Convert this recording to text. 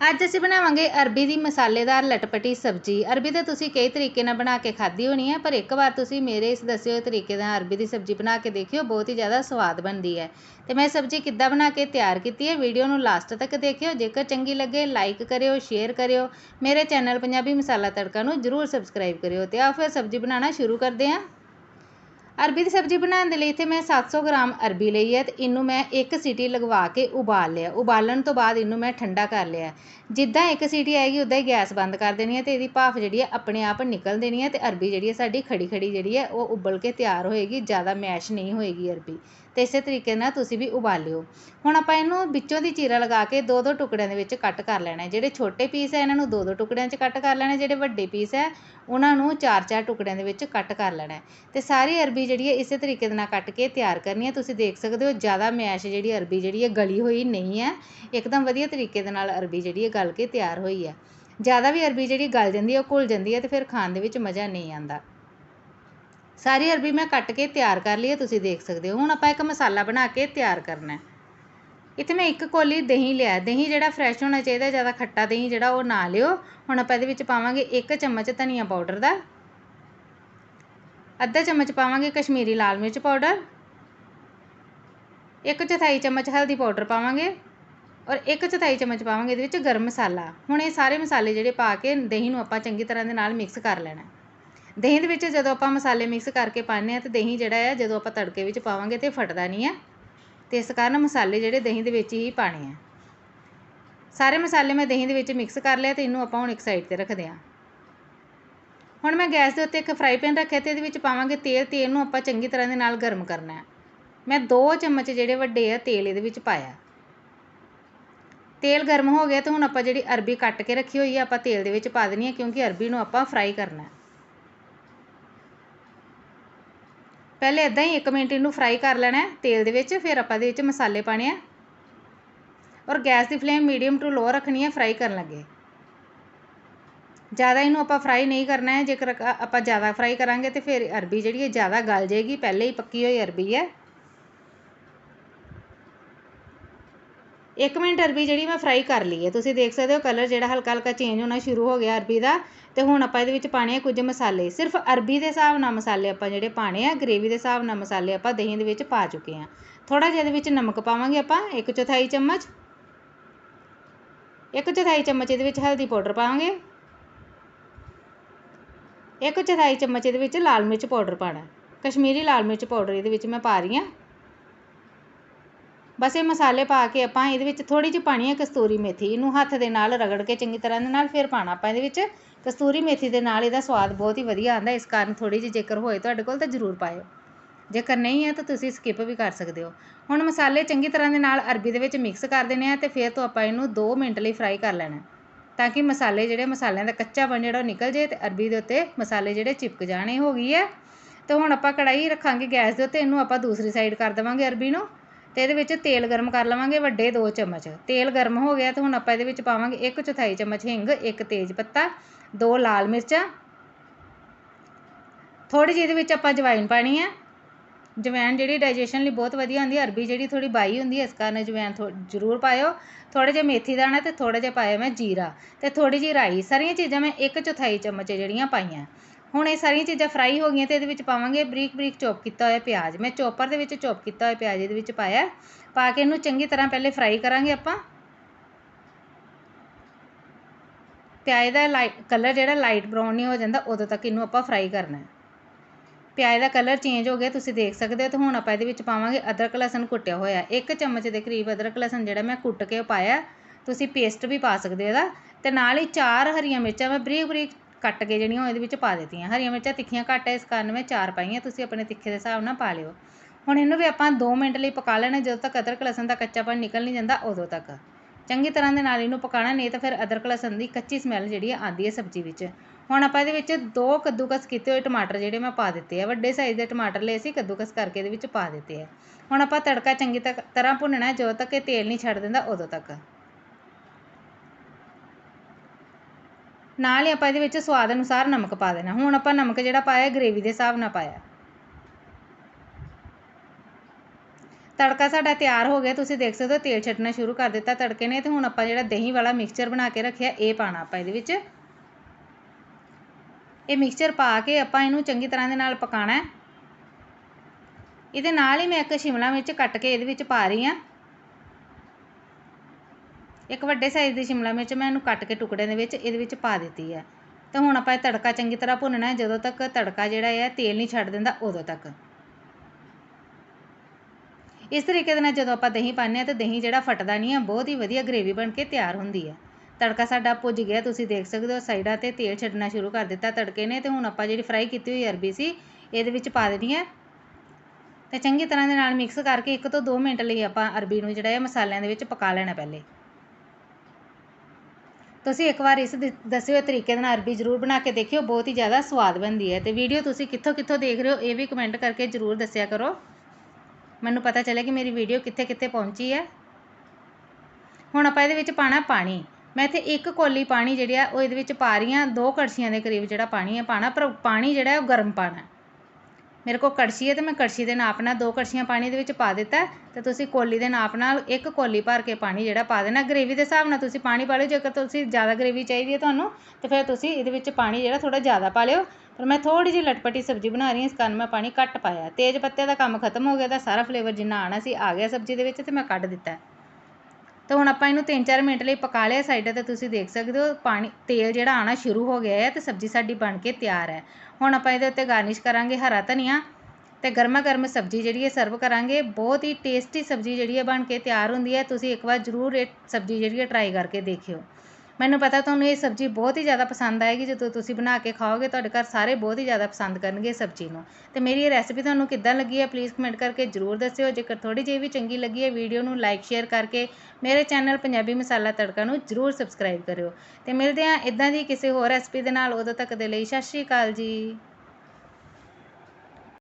ਅੱਜ ਅਸੀਂ ਬਣਾਵਾਂਗੇ ਅਰਬੀ ਦੀ ਮਸਾਲੇਦਾਰ ਲਟਪਟੀ ਸਬਜ਼ੀ। ਅਰਬੀ ਤਾਂ ਤੁਸੀਂ ਕਈ ਤਰੀਕੇ ਨਾਲ ਬਣਾ ਕੇ ਖਾਧੀ ਹੋਣੀ ਹੈ, ਪਰ ਇੱਕ ਵਾਰ ਤੁਸੀਂ ਮੇਰੇ ਇਸ ਦੱਸੇ ਹੋਏ ਤਰੀਕੇ ਨਾਲ ਅਰਬੀ ਦੀ ਸਬਜ਼ੀ ਬਣਾ ਕੇ ਦੇਖਿਓ, ਬਹੁਤ ਹੀ ਜ਼ਿਆਦਾ ਸਵਾਦ ਬਣਦੀ ਹੈ। ਤੇ ਮੈਂ ਸਬਜ਼ੀ ਕਿੱਦਾਂ ਬਣਾ ਕੇ ਤਿਆਰ ਕੀਤੀ ਹੈ, ਵੀਡੀਓ ਨੂੰ ਲਾਸਟ ਤੱਕ ਦੇਖਿਓ। ਜੇਕਰ ਚੰਗੀ ਲੱਗੇ ਲਾਈਕ ਕਰਿਓ ਸ਼ੇਅਰ ਕਰਿਓ। ਮੇਰੇ ਚੈਨਲ ਪੰਜਾਬੀ ਮਸਾਲਾ ਤੜਕਾ ਨੂੰ ਜਰੂਰ ਸਬਸਕ੍ਰਾਈਬ ਕਰਿਓ। ਤੇ ਆ ਫਿਰ ਸਬਜ਼ੀ ਬਣਾਉਣਾ ਸ਼ੁਰੂ ਕਰਦੇ ਹਾਂ। ਅਰਬੀ ਦੀ ਸਬਜ਼ੀ ਬਣਾਉਣ ਦੇ ਲਈ ਇੱਥੇ ਮੈਂ 700 ਗ੍ਰਾਮ ਅਰਬੀ ਲਈ ਹੈ ਤੇ ਇਹਨੂੰ ਮੈਂ ਇੱਕ ਸੀਟੀ ਲਗਵਾ ਕੇ ਉਬਾਲ ਲਿਆ। ਉਬਾਲਣ ਤੋਂ ਬਾਅਦ ਇਹਨੂੰ ਮੈਂ ਠੰਡਾ ਕਰ ਲਿਆ। ਜਿੱਦਾਂ ਇੱਕ ਸੀਟੀ ਆਏਗੀ, ਉਦਾਂ ਹੀ ਗੈਸ ਬੰਦ ਕਰ ਦੇਣੀ ਹੈ ਤੇ ਇਹਦੀ ਭਾਫ ਜਿਹੜੀ ਹੈ ਆਪਣੇ ਆਪ ਨਿਕਲ ਦੇਣੀ ਹੈ ਤੇ ਅਰਬੀ ਜਿਹੜੀ ਹੈ ਸਾਡੀ ਖੜੀ ਖੜੀ ਜਿਹੜੀ ਹੈ ਉਹ ਉਬਲ ਕੇ ਤਿਆਰ ਹੋਏਗੀ, ਜ਼ਿਆਦਾ ਮੈਸ਼ ਨਹੀਂ ਹੋਏਗੀ ਅਰਬੀ। ਤੇ ਇਸੇ ਤਰੀਕੇ ਨਾਲ ਤੁਸੀਂ ਵੀ ਉਬਾਲਿਓ। ਹੁਣ ਆਪਾਂ ਇਹਨੂੰ ਵਿੱਚੋਂ ਦੀ ਚੀਰਾ ਲਗਾ ਕੇ ਦੋ ਦੋ ਟੁਕੜਿਆਂ ਦੇ ਵਿੱਚ ਕੱਟ ਕਰ ਲੈਣਾ ਜਿਹੜੇ ਛੋਟੇ ਪੀਸ ਹੈ, ਇਹਨਾਂ ਨੂੰ ਦੋ ਦੋ ਟੁਕੜਿਆਂ 'ਚ ਕੱਟ ਕਰ ਲੈਣਾ ਜਿਹੜੇ ਵੱਡੇ ਪੀਸ ਹੈ, ਉਹਨਾਂ ਨੂੰ ਚਾਰ ਚਾਰ ਟੁਕੜਿਆਂ ਦੇ ਵਿੱਚ ਕੱਟ ਕਰ ਲੈਣਾ ਹੈ। ਤੇ ਸਾਰੀ ਅਰਬੀ ਜਿਹੜੀ ਹੈ ਇਸੇ ਤਰੀਕੇ ਦੇ ਨਾਲ ਕੱਟ ਕੇ ਤਿਆਰ ਕਰਨੀ ਹੈ। ਤੁਸੀਂ ਦੇਖ ਸਕਦੇ ਹੋ, ਜ਼ਿਆਦਾ ਮੈਸ਼ ਜਿਹੜੀ ਅਰਬੀ ਜਿਹੜੀ ਹੈ ਗਲੀ ਹੋਈ ਨਹੀਂ ਹੈ। ਇੱਕਦਮ ਵਧੀਆ ਤਰੀਕੇ ਦੇ ਨਾਲ ਅਰਬੀ ਜਿਹੜੀ ਹੈ ਗਲ ਕੇ ਤਿਆਰ ਹੋਈ ਹੈ। ਜ਼ਿਆਦਾ ਵੀ ਅਰਬੀ ਜਿਹੜੀ ਗਲ ਜਾਂਦੀ ਹੈ, ਉਹ ਘੁਲ ਜਾਂਦੀ ਹੈ ਤੇ ਫਿਰ ਖਾਣ ਦੇ ਵਿੱਚ ਮਜ਼ਾ ਨਹੀਂ ਆਉਂਦਾ। ਸਾਰੀ ਅਰਬੀ ਮੈਂ ਕੱਟ ਕੇ ਤਿਆਰ ਕਰ ਲਈ ਹੈ, ਤੁਸੀਂ ਦੇਖ ਸਕਦੇ ਹੋ। ਹੁਣ ਆਪਾਂ ਇੱਕ ਮਸਾਲਾ ਬਣਾ ਕੇ ਤਿਆਰ ਕਰਨਾ ਹੈ। ਇੱਥੇ ਮੈਂ ਇੱਕ ਕੋਲੀ ਦਹੀਂ ਲਿਆ ਦਹੀਂ ਜਿਹੜਾ ਫਰੈਸ਼ ਹੋਣਾ ਚਾਹੀਦਾ, ਜ਼ਿਆਦਾ ਖੱਟਾ ਦਹੀਂ ਜਿਹੜਾ ਉਹ ਨਾ ਲਿਓ। ਹੁਣ ਆਪਾਂ ਇਹਦੇ ਵਿੱਚ ਪਾਵਾਂਗੇ ਇੱਕ ਚਮਚ ਧਨੀਆ ਪਾਊਡਰ ਦਾ। ਅੱਧਾ ਚਮਚ ਪਾਵਾਂਗੇ ਕਸ਼ਮੀਰੀ ਲਾਲ ਮਿਰਚ ਪਾਊਡਰ। ਇੱਕ ਚੌਥਾਈ ਚਮਚ ਹਲਦੀ ਪਾਊਡਰ ਪਾਵਾਂਗੇ ਔਰ ਇੱਕ ਚੌਥਾਈ ਚਮਚ ਪਾਵਾਂਗੇ ਇਹਦੇ ਵਿੱਚ ਗਰਮ ਮਸਾਲਾ। ਹੁਣ ਇਹ ਸਾਰੇ ਮਸਾਲੇ ਜਿਹੜੇ ਪਾ ਕੇ ਦਹੀਂ ਨੂੰ ਆਪਾਂ ਚੰਗੀ ਤਰ੍ਹਾਂ ਦੇ ਨਾਲ ਮਿਕਸ ਕਰ ਲੈਣਾ ਦਹੀਂ ਦੇ ਵਿੱਚ ਜਦੋਂ ਆਪਾਂ ਮਸਾਲੇ ਮਿਕਸ ਕਰਕੇ ਪਾਉਂਦੇ ਆ ਤੇ ਦਹੀਂ ਜਿਹੜਾ ਹੈ, ਜਦੋਂ ਆਪਾਂ ਤੜਕੇ ਵਿੱਚ ਪਾਵਾਂਗੇ ਤੇ ਫਟਦਾ ਨਹੀਂ ਹੈ। ਤੇ ਇਸ ਕਾਰਨ ਮਸਾਲੇ ਜਿਹੜੇ ਦਹੀਂ ਦੇ ਵਿੱਚ ਹੀ ਪਾਣੇ ਆ ਸਾਰੇ ਮਸਾਲੇ ਮੈਂ ਦਹੀਂ ਦੇ ਵਿੱਚ ਮਿਕਸ ਕਰ ਲਿਆ ਤੇ ਇਹਨੂੰ ਆਪਾਂ ਹੁਣ ਇੱਕ ਸਾਈਡ ਤੇ ਰੱਖਦੇ ਆ ਹੁਣ ਮੈਂ ਗੈਸ ਦੇ ਉੱਤੇ ਇੱਕ ਫਰਾਈ ਪੈਨ ਰੱਖਿਆ ਅਤੇ ਇਹਦੇ ਵਿੱਚ ਪਾਵਾਂਗੇ ਤੇਲ ਤੇਲ ਨੂੰ ਆਪਾਂ ਚੰਗੀ ਤਰ੍ਹਾਂ ਦੇ ਨਾਲ ਗਰਮ ਕਰਨਾ ਹੈ। ਮੈਂ ਦੋ ਚਮਚ ਜਿਹੜੇ ਵੱਡੇ ਆ, ਤੇਲ ਇਹਦੇ ਵਿੱਚ ਪਾਇਆ। ਤੇਲ ਗਰਮ ਹੋ ਗਿਆ ਤੇ ਹੁਣ ਆਪਾਂ ਜਿਹੜੀ ਅਰਬੀ ਕੱਟ ਕੇ ਰੱਖੀ ਹੋਈ ਆ, ਆਪਾਂ ਤੇਲ ਦੇ ਵਿੱਚ ਪਾ ਦੇਣੀ ਹੈ ਕਿਉਂਕਿ ਅਰਬੀ ਨੂੰ ਆਪਾਂ ਫਰਾਈ ਕਰਨਾ ਪਹਿਲੇ ਇਦਾਂ ਹੀ 1 ਮਿੰਟ ਇਹਨੂੰ ਫਰਾਈ ਕਰ ਲੈਣਾ ਤੇਲ ਦੇ ਵਿੱਚ, ਫਿਰ ਆਪਾਂ ਦੇ ਵਿੱਚ ਮਸਾਲੇ ਪਾਣੇ ਆ। ਔਰ ਗੈਸ ਦੀ ਫਲੇਮ ਮੀਡੀਅਮ ਟੂ ਲੋ ਰੱਖਣੀ ਹੈ ਫਰਾਈ ਕਰਨ ਲੱਗੇ। ਜ਼ਿਆਦਾ ਇਹਨੂੰ ਆਪਾਂ ਫਰਾਈ ਨਹੀਂ ਕਰਨਾ ਹੈ, ਜੇਕਰ ਆਪਾਂ ਜ਼ਿਆਦਾ ਫਰਾਈ ਕਰਾਂਗੇ ਤਾਂ ਫਿਰ ਅਰਬੀ ਜਿਹੜੀ ਹੈ ਜ਼ਿਆਦਾ ਗਲ ਜਾਏਗੀ, ਪਹਿਲੇ ਹੀ ਪੱਕੀ ਹੋਈ ਅਰਬੀ ਹੈ। 1 ਮਿੰਟ ਅਰਬੀ ਜਿਹੜੀ ਮੈਂ ਫਰਾਈ ਕਰ ਲਈ ਹੈ, ਤੁਸੀਂ ਦੇਖ ਸਕਦੇ ਹੋ ਕਲਰ ਜਿਹੜਾ ਹਲਕਾ ਹਲਕਾ ਚੇਂਜ ਹੋਣਾ ਸ਼ੁਰੂ ਹੋ ਗਿਆ ਅਰਬੀ ਦਾ, ਤੇ ਹੁਣ ਆਪਾਂ ਇਹਦੇ ਵਿੱਚ ਪਾਣੇ ਆ ਕੁਝ ਮਸਾਲੇ। ਸਿਰਫ ਅਰਬੀ ਦੇ ਹਿਸਾਬ ਨਾਲ ਮਸਾਲੇ ਆਪਾਂ ਜਿਹੜੇ ਪਾਣੇ ਆ ਗ੍ਰੇਵੀ ਦੇ ਹਿਸਾਬ ਨਾਲ ਮਸਾਲੇ ਆਪਾਂ ਦਹੀਂ ਦੇ ਵਿੱਚ ਪਾ ਚੁੱਕੇ ਆ। ਥੋੜਾ ਜਿਹਾ ਇਹਦੇ ਵਿੱਚ ਨਮਕ ਪਾਵਾਂਗੇ ਆਪਾਂ, ਇੱਕ ਚੌਥਾਈ ਚਮਚ। ਇੱਕ ਚੌਥਾਈ ਚਮਚ ਇਹਦੇ ਵਿੱਚ ਹਲਦੀ ਪਾਊਡਰ ਪਾਵਾਂਗੇ। ਇੱਕ ਚੌਥਾਈ ਚਮਚ ਇਹਦੇ ਵਿੱਚ ਲਾਲ ਮਿਰਚ ਪਾਊਡਰ ਪਾਣਾ ਕਸ਼ਮੀਰੀ ਲਾਲ ਮਿਰਚ ਪਾਊਡਰ ਇਹਦੇ ਵਿੱਚ ਮੈਂ ਪਾ ਰਹੀ ਹਾਂ। ਬਸ ਇਹ ਮਸਾਲੇ ਪਾ ਕੇ ਆਪਾਂ ਇਹਦੇ ਵਿੱਚ ਥੋੜੀ ਜਿਹੀ ਪਾਣੀ ਹੈ ਕਸਤੂਰੀ ਮੇਥੀ, ਇਹਨੂੰ ਹੱਥ ਦੇ ਨਾਲ ਰਗੜ ਕੇ ਚੰਗੀ ਤਰ੍ਹਾਂ ਦੇ ਨਾਲ ਫਿਰ ਪਾਣਾ ਆਪਾਂ ਇਹਦੇ ਵਿੱਚ। ਕਸਤੂਰੀ ਮੇਥੀ ਦੇ ਨਾਲ ਇਹਦਾ ਸਵਾਦ ਬਹੁਤ ਹੀ ਵਧੀਆ ਆਉਂਦਾ ਇਸ ਕਾਰਨ ਥੋੜੀ ਜਿਹੀ ਜੇਕਰ ਹੋਏ ਤੁਹਾਡੇ ਕੋਲ ਤਾਂ ਜ਼ਰੂਰ ਪਾਇਓ। ਜੇਕਰ ਨਹੀਂ ਹੈ ਤਾਂ ਤੁਸੀਂ ਸਕਿਪ ਵੀ ਕਰ ਸਕਦੇ ਹੋ। ਹੁਣ ਮਸਾਲੇ ਚੰਗੀ ਤਰ੍ਹਾਂ ਦੇ ਨਾਲ ਅਰਬੀ ਦੇ ਵਿੱਚ ਮਿਕਸ ਕਰ ਦੇਣੇ ਆ ਤੇ ਫਿਰ ਤੋਂ ਆਪਾਂ ਇਹਨੂੰ 2 ਮਿੰਟ ਲਈ ਫਰਾਈ ਕਰ ਲੈਣਾ ਤਾਂ ਕਿ ਮਸਾਲੇ ਜਿਹੜੇ ਮਸਾਲਿਆਂ ਦਾ ਕੱਚਾਪਣ ਜਿਹੜਾ ਉਹ ਨਿਕਲ ਜੇ ਤੇ ਅਰਬੀ ਦੇ ਉੱਤੇ ਮਸਾਲੇ ਜਿਹੜੇ ਚਿਪਕ ਜਾਣੇ ਹੋ ਗਈ ਹੈ। ਤੇ ਹੁਣ ਆਪਾਂ ਕੜਾਈ ਰੱਖਾਂਗੇ ਗੈਸ ਦੇ ਉੱਤੇ, ਇਹਨੂੰ ਆਪਾਂ ਦੂਸਰੀ ਸਾਈਡ ਕਰ ਦੇਵਾਂਗੇ ਅਰਬੀ ਨੂੰ ਤੇ ਇਹਦੇ ਵਿੱਚ ਤੇਲ ਗਰਮ ਕਰ ਲਵਾਂਗੇ ਵੱਡੇ 2 ਚਮਚ। ਤੇਲ ਗਰਮ ਹੋ ਗਿਆ ਤੇ ਹੁਣ ਆਪਾਂ ਇਹਦੇ ਵਿੱਚ ਪਾਵਾਂਗੇ ਇੱਕ ਚੌਥਾਈ ਚਮਚ ਹਿੰਗ, ਇੱਕ ਤੇਜ ਪੱਤਾ, ਦੋ ਲਾਲ ਮਿਰਚਾਂ। ਥੋੜੀ ਜਿਹੀ ਇਹਦੇ ਵਿੱਚ ਆਪਾਂ ਜਵਾਇਨ ਪਾਣੀ ਹੈ। ਜਵੈਣ ਜਿਹੜੀ ਡਾਈਜੈਸ਼ਨ ਲਈ ਬਹੁਤ ਵਧੀਆ ਹੁੰਦੀ ਹੈ ਅਰਬੀ ਜਿਹੜੀ ਥੋੜ੍ਹੀ ਬਾਈ ਹੁੰਦੀ ਹੈ ਇਸ ਕਾਰਨ ਜਵੈਣ ਜ਼ਰੂਰ ਪਾਇਓ। ਥੋੜੇ ਜਿਹਾ ਮੇਥੀ ਦਾਣਾ ਅਤੇ ਥੋੜ੍ਹਾ ਜਿਹਾ ਪਾਇਆ ਮੈਂ ਜੀਰਾ ਅਤੇ ਥੋੜ੍ਹੀ ਜਿਹੀ ਰਾਈ। ਸਾਰੀਆਂ ਚੀਜ਼ਾਂ ਮੈਂ ਇੱਕ ਚੌਥਾਈ ਚਮਚ ਜਿਹੜੀਆਂ ਪਾਈਆਂ। ਹੁਣ ਇਹ ਸਾਰੀਆਂ ਚੀਜ਼ਾਂ ਫਰਾਈ ਹੋ ਗਈਆਂ ਅਤੇ ਇਹਦੇ ਵਿੱਚ ਪਾਵਾਂਗੇ ਬਰੀਕ ਬਰੀਕ ਚੋਪ ਕੀਤਾ ਹੋਇਆ ਪਿਆਜ਼। ਮੈਂ ਚੋਪਰ ਦੇ ਵਿੱਚ ਚੋਪ ਕੀਤਾ ਹੋਇਆ ਪਿਆਜ਼ ਇਹਦੇ ਵਿੱਚ ਪਾਇਆ। ਪਾ ਕੇ ਇਹਨੂੰ ਚੰਗੀ ਤਰ੍ਹਾਂ ਪਹਿਲੇ ਫਰਾਈ ਕਰਾਂਗੇ ਆਪਾਂ। ਪਿਆਜ਼ ਦਾ ਲਾਈਟ ਕਲਰ ਜਿਹੜਾ ਲਾਈਟ ਬਰਾਊਨ ਨਹੀਂ ਹੋ ਜਾਂਦਾ, ਉਦੋਂ ਤੱਕ ਇਹਨੂੰ ਆਪਾਂ ਫਰਾਈ ਕਰਨਾ ਹੈ। ਪਿਆਜ਼ ਦਾ ਕਲਰ ਚੇਂਜ ਹੋ ਗਿਆ, ਤੁਸੀਂ ਦੇਖ ਸਕਦੇ ਹੋ ਤੇ ਹੁਣ ਆਪਾਂ ਇਹਦੇ ਵਿੱਚ ਪਾਵਾਂਗੇ ਅਦਰਕ ਲਸਣ ਕੁੱਟਿਆ ਹੋਇਆ। ਇੱਕ ਚਮਚ ਦੇ ਕਰੀਬ ਅਦਰਕ ਲਸਣ ਜਿਹੜਾ ਮੈਂ ਕੁੱਟ ਕੇ ਪਾਇਆ, ਤੁਸੀਂ ਪੇਸਟ ਵੀ ਪਾ ਸਕਦੇ ਹੋ ਇਹਦਾ। ਤੇ ਨਾਲ ਹੀ ਚਾਰ ਹਰੀਆਂ ਮਿਰਚਾਂ ਮੈਂ ਬਰੀਕ ਬਰੀਕ ਕੱਟ ਕੇ ਜਿਹੜੀਆਂ ਉਹ ਇਹਦੇ ਵਿੱਚ ਪਾ ਦਿੱਤੀਆਂ। ਹਰੀਆਂ ਮਿਰਚਾਂ ਤਿੱਖੀਆਂ ਘੱਟ ਹੈ ਇਸ ਕਾਰਨ ਮੈਂ ਚਾਰ ਪਾਈਆਂ, ਤੁਸੀਂ ਆਪਣੇ ਤਿੱਖੇ ਦੇ ਹਿਸਾਬ ਨਾਲ ਪਾ ਲਿਓ। ਹੁਣ ਇਹਨੂੰ ਵੀ ਆਪਾਂ 2 ਮਿੰਟ ਲਈ ਪਕਾ ਲੈਣਾ, ਜਦੋਂ ਤੱਕ ਅਦਰਕ ਲਸਣ ਦਾ ਕੱਚਾਪਣ ਨਿਕਲ ਨਹੀਂ ਜਾਂਦਾ, ਉਦੋਂ ਤੱਕ। ਚੰਗੀ ਤਰ੍ਹਾਂ ਦੇ ਨਾਲ ਇਹਨੂੰ ਪਕਾਣਾ ਨਹੀਂ ਤਾਂ ਫਿਰ ਅਦਰਕ ਲਸਣ ਦੀ ਕੱਚੀ ਸਮੈਲ ਜਿਹੜੀ ਆਉਂਦੀ ਹੈ ਸਬਜ਼ੀ ਵਿੱਚ। ਹੁਣ ਆਪਾਂ ਇਹਦੇ ਵਿੱਚ ਦੋ ਕੱਦੂਕਸ ਕੀਤੇ ਹੋਏ ਟਮਾਟਰ ਜਿਹੜੇ ਮੈਂ ਪਾ ਦਿੱਤੇ ਆ। ਵੱਡੇ ਸਾਈਜ਼ ਦੇ ਟਮਾਟਰ ਲਏ ਸੀ, ਕੱਦੂਕਸ ਕਰਕੇ ਇਹਦੇ ਵਿੱਚ ਪਾ ਦਿੱਤੇ ਆ। ਹੁਣ ਆਪਾਂ ਤੜਕਾ ਚੰਗੀ ਤਰ੍ਹਾਂ ਭੁੰਨਣਾ, ਜਦੋਂ ਤੱਕ ਇਹ ਤੇਲ ਨਹੀਂ ਛੱਡ ਦਿੰਦਾ, ਉਦੋਂ ਤੱਕ। ਨਾਲ ਹੀ ਆਪਾਂ ਇਹਦੇ ਵਿੱਚ ਸਵਾਦ ਅਨੁਸਾਰ ਨਮਕ ਪਾ ਦੇਣਾ। ਹੁਣ ਆਪਾਂ ਨਮਕ ਜਿਹੜਾ ਪਾਇਆ ਗ੍ਰੇਵੀ ਦੇ ਹਿਸਾਬ ਨਾਲ ਪਾਇਆ। ਤੜਕਾ ਸਾਡਾ ਤਿਆਰ ਹੋ ਗਿਆ, ਤੁਸੀਂ ਦੇਖ ਸਕਦੇ ਹੋ, ਤੇਲ ਛੱਡਣਾ ਸ਼ੁਰੂ ਕਰ ਦਿੱਤਾ ਤੜਕੇ ਨੇ। ਤੇ ਹੁਣ ਆਪਾਂ ਜਿਹੜਾ ਦਹੀਂ ਵਾਲਾ ਮਿਕਸਚਰ ਬਣਾ ਕੇ ਰੱਖਿਆ, ਇਹ ਪਾਣਾ ਆਪਾਂ ਇਹਦੇ ਵਿੱਚ। ਇਹ ਮਿਕਸਚਰ ਪਾ ਕੇ ਆਪਾਂ ਇਹਨੂੰ ਚੰਗੀ ਤਰ੍ਹਾਂ ਦੇ ਨਾਲ ਪਕਾਣਾ ਇਹਦੇ ਨਾਲ ਹੀ ਮੈਂ ਇੱਕ ਸ਼ਿਮਲਾ ਮਿਰਚ ਕੱਟ ਕੇ ਇਹਦੇ ਵਿੱਚ ਪਾ ਰਹੀ ਹਾਂ। ਇੱਕ ਵੱਡੇ ਸਾਈਜ਼ ਦੀ ਸ਼ਿਮਲਾ ਮਿਰਚ ਮੈਂ ਇਹਨੂੰ ਕੱਟ ਕੇ ਟੁਕੜੇ ਦੇ ਵਿੱਚ ਇਹਦੇ ਵਿੱਚ ਪਾ ਦਿੱਤੀ ਹੈ। ਤੇ ਹੁਣ ਆਪਾਂ ਇਹ ਤੜਕਾ ਚੰਗੀ ਤਰ੍ਹਾਂ ਭੁੰਨਣਾ ਹੈ। ਜਦੋਂ ਤੱਕ ਤੜਕਾ ਜਿਹੜਾ ਹੈ ਤੇਲ ਨਹੀਂ ਛੱਡ ਦਿੰਦਾ, ਉਦੋਂ ਤੱਕ। ਇਸ ਤਰੀਕੇ ਦੇ ਨਾਲ ਜਦੋਂ ਆਪਾਂ ਦਹੀਂ ਪਾਉਂਦੇ ਹਾਂ, ਤਾਂ ਦਹੀਂ ਜਿਹੜਾ ਫਟਦਾ ਨਹੀਂ ਹੈ, ਬਹੁਤ ਹੀ ਵਧੀਆ ਗ੍ਰੇਵੀ ਬਣ ਕੇ ਤਿਆਰ ਹੁੰਦੀ ਹੈ। ਤੜਕਾ ਸਾਡਾ ਭੁੱਜ ਗਿਆ, ਤੁਸੀਂ ਦੇਖ ਸਕਦੇ ਹੋ ਸਾਈਡਾਂ ਤੇ ਤੇਲ ਛੱਡਣਾ ਸ਼ੁਰੂ ਕਰ ਦਿੱਤਾ ਤੜਕੇ ਨੇ ਅਤੇ ਹੁਣ ਆਪਾਂ ਜਿਹੜੀ ਫਰਾਈ ਕੀਤੀ ਹੋਈ ਅਰਬੀ ਸੀ, ਇਹਦੇ ਵਿੱਚ ਪਾ ਦੇਣੀ ਹੈ। ਤੇ ਚੰਗੀ ਤਰ੍ਹਾਂ ਦੇ ਨਾਲ ਮਿਕਸ ਕਰਕੇ 1 ਤੋਂ 2 ਮਿੰਟ ਲਈ ਆਪਾਂ ਅਰਬੀ ਨੂੰ ਜਿਹੜਾ ਹੈ ਮਸਾਲਿਆਂ ਦੇ ਵਿੱਚ ਪਕਾ ਲੈਣਾ ਪਹਿਲੇ। ਤੁਸੀਂ ਇੱਕ ਵਾਰ ਇਸ ਦੱਸੇ ਹੋਏ ਤਰੀਕੇ ਦੇ ਨਾਲ ਅਰਬੀ ਜ਼ਰੂਰ ਬਣਾ ਕੇ ਦੇਖਿਓ, ਬਹੁਤ ਹੀ ਜ਼ਿਆਦਾ ਸਵਾਦ ਬਣਦੀ ਹੈ। ਤੇ ਵੀਡੀਓ ਤੁਸੀਂ ਕਿੱਥੋਂ ਕਿੱਥੋਂ ਦੇਖ ਰਹੇ ਹੋ ਇਹ ਵੀ ਕਮੈਂਟ ਕਰਕੇ ਜ਼ਰੂਰ ਦੱਸਿਆ ਕਰੋ। ਮੈਨੂੰ ਪਤਾ ਚੱਲਿਆ ਕਿ ਮੇਰੀ ਵੀਡੀਓ ਕਿੱਥੇ ਕਿੱਥੇ ਪਹੁੰਚੀ ਹੈ। ਹੁਣ ਆਪਾਂ ਇਹਦੇ ਵਿੱਚ ਪਾਣਾ ਪਾਣੀ। ਮੈਂ ਇੱਥੇ ਇੱਕ ਕੋਲੀ ਪਾਣੀ ਜਿਹੜੀ ਆ, ਉਹ ਇਹਦੇ ਵਿੱਚ ਪਾ ਰਹੀ ਹਾਂ। ਦੋ ਕੜਛੀਆਂ ਦੇ ਕਰੀਬ ਜਿਹੜਾ ਪਾਣੀ ਹੈ ਪਾਣਾ। ਪਰ ਪਾਣੀ ਜਿਹੜਾ ਉਹ ਗਰਮ ਪਾਣਾ ਮੇਰੇ ਕੋਲ ਕੜਛੀ ਹੈ ਤੇ ਮੈਂ ਕੜਛੀ ਦੇ ਨਾਪ ਨਾਲ ਦੋ ਕੜਛੀਆਂ ਪਾਣੀ ਦੇ ਵਿੱਚ ਪਾ ਦਿੱਤਾ ਤੇ ਤੁਸੀਂ ਕੋਲੀ ਦੇ ਨਾਪ ਨਾਲ ਇੱਕ ਕੋਲੀ ਭਰ ਕੇ ਪਾਣੀ ਜਿਹੜਾ ਪਾ ਦੇਣਾ। ਗ੍ਰੇਵੀ ਦੇ ਹਿਸਾਬ ਨਾਲ ਤੁਸੀਂ ਪਾਣੀ ਪਾ ਲਿਓ। ਜੇਕਰ ਤੁਸੀਂ ਜ਼ਿਆਦਾ ਗ੍ਰੇਵੀ ਚਾਹੀਦੀ ਹੈ ਤੁਹਾਨੂੰ, ਤੇ ਫਿਰ ਤੁਸੀਂ ਇਹਦੇ ਵਿੱਚ ਪਾਣੀ ਜਿਹੜਾ ਥੋੜਾ ਜ਼ਿਆਦਾ ਪਾ ਲਿਓ। ਪਰ ਮੈਂ ਥੋੜੀ ਜਿਹੀ ਲਟਪਟੀ ਸਬਜ਼ੀ ਬਣਾ ਰਹੀ ਹਾਂ। ਇਸ ਕਾਰਨ ਮੈਂ ਪਾਣੀ ਘੱਟ ਪਾਇਆ। ਤੇਜ਼ ਪੱਤੇ ਦਾ ਕੰਮ ਖਤਮ ਹੋ ਗਿਆ। ਤਾਂ ਸਾਰਾ ਫਲੇਵਰ ਜਿੰਨਾ ਆਣਾ ਸੀ, ਆ ਗਿਆ ਸਬਜ਼ੀ ਦੇ ਵਿੱਚ ਤੇ ਮੈਂ ਕੱਢ ਦਿੱਤਾ ਤੇ ਹੁਣ ਆਪਾਂ ਇਹਨੂੰ 3-4 ਮਿੰਟ ਲਈ ਪਕਾ ਲਿਆ ਸਾਈਡਾਂ ਤੇ ਤੁਸੀਂ ਦੇਖ ਸਕਦੇ ਹੋ, ਪਾਣੀ, ਤੇਲ ਜਿਹੜਾ ਆਣਾ ਸ਼ੁਰੂ ਹੋ ਗਿਆ ਹੈ ਤੇ ਸਬਜ਼ੀ ਸਾਡੀ ਬਣ ਕੇ ਤਿਆਰ ਹੈ। ਹੁਣ ਆਪਾਂ ਇਹਦੇ ਉੱਤੇ ਗਾਰਨਿਸ਼ ਕਰਾਂਗੇ ਹਰਾ ਧਨੀਆ ਤੇ ਗਰਮਾ ਗਰਮ ਸਬਜ਼ੀ ਜਿਹੜੀ ਹੈ ਸਰਵ ਕਰਾਂਗੇ। ਬਹੁਤ ਹੀ ਟੇਸਟੀ ਸਬਜ਼ੀ ਜਿਹੜੀ ਹੈ ਬਣ ਕੇ ਤਿਆਰ ਹੁੰਦੀ ਹੈ। ਤੁਸੀਂ ਇੱਕ ਵਾਰ ਜ਼ਰੂਰ ਇਹ ਸਬਜ਼ੀ ਜਿਹੜੀ ਹੈ ਟਰਾਈ ਕਰਕੇ ਦੇਖਿਓ। ਮੈਨੂੰ ਪਤਾ ਤੁਹਾਨੂੰ ਇਹ ਸਬਜ਼ੀ ਬਹੁਤ ਹੀ ਜ਼ਿਆਦਾ ਪਸੰਦ ਆਏਗੀ, ਜਦੋਂ ਤੁਸੀਂ ਬਣਾ ਕੇ ਖਾਓਗੇ, ਤੁਹਾਡੇ ਘਰ ਸਾਰੇ ਬਹੁਤ ਹੀ ਜ਼ਿਆਦਾ ਪਸੰਦ ਕਰਨਗੇ ਸਬਜ਼ੀ ਨੂੰ। ਅਤੇ ਮੇਰੀ ਇਹ ਰੈਸਪੀ ਤੁਹਾਨੂੰ ਕਿੱਦਾਂ ਲੱਗੀ ਹੈ ਪਲੀਜ਼ ਕਮੈਂਟ ਕਰਕੇ ਜ਼ਰੂਰ ਦੱਸਿਓ। ਜੇਕਰ ਥੋੜ੍ਹੀ ਜਿਹੀ ਵੀ ਚੰਗੀ ਲੱਗੀ ਹੈ ਵੀਡੀਓ ਨੂੰ ਲਾਈਕ ਸ਼ੇਅਰ ਕਰਕੇ ਮੇਰੇ ਚੈਨਲ ਪੰਜਾਬੀ ਮਸਾਲਾ ਤੜਕਾ ਨੂੰ ਜ਼ਰੂਰ ਸਬਸਕ੍ਰਾਈਬ ਕਰਿਓ। ਅਤੇ ਮਿਲਦੇ ਹਾਂ ਇਦਾਂ ਦੀ ਕਿਸੇ ਹੋਰ ਰੈਸਪੀ ਦੇ ਨਾਲ, ਉਦੋਂ ਤੱਕ ਦੇ ਲਈ ਸਤਿ ਸ਼੍ਰੀ ਅਕਾਲ ਜੀ।